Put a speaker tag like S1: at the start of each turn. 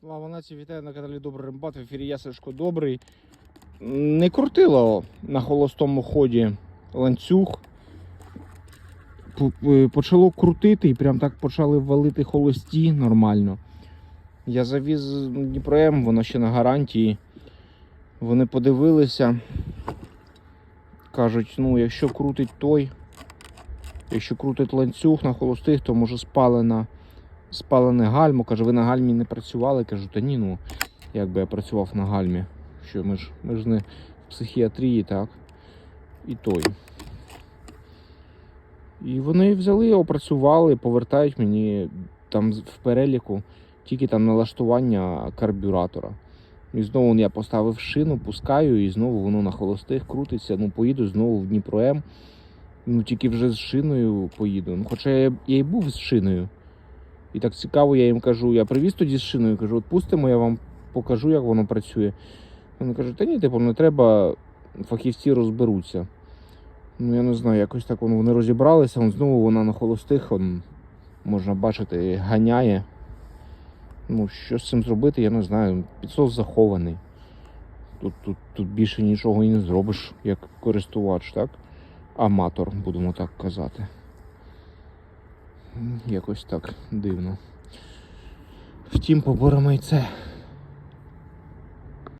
S1: Слава нації, вітаю на каналі Добрий Рембат. В ефірі я Сашко Добрий. Не крутило на холостому ході ланцюг. Е, Почало крутити і прям так почали валити холості нормально. Я завіз Дніпром, воно ще на гарантії. Вони подивилися. Кажуть, ну якщо крутить той, якщо крутить ланцюг на холостих, то може спалена спалене гальмо. Каже, ви на гальмі не працювали. Кажу, та ні, ну як би я працював на гальмі. Що ми ж, ми ж не в психіатрії, так? І той. І вони взяли, опрацювали, повертають мені там в переліку тільки там налаштування карбюратора. І знову я поставив шину, пускаю, і знову воно на холостих крутиться. Ну, поїду знову в Дніпро М. Ну, тільки вже з шиною поїду. Ну, хоча я, я і був з шиною. І так цікаво, я їм кажу, я привіз тоді з шиною, кажу, от пустимо, я вам покажу, як воно працює. Вони кажуть, та ні, типу, не треба, фахівці розберуться. Ну, я не знаю, якось так вони розібралися, знову вона на холостих, он, можна бачити, ганяє. Ну, що з цим зробити, я не знаю. Підсос захований. Тут, тут, тут більше нічого і не зробиш, як користувач, так? Аматор, будемо так казати. Якось так дивно. Втім, поборемо і це.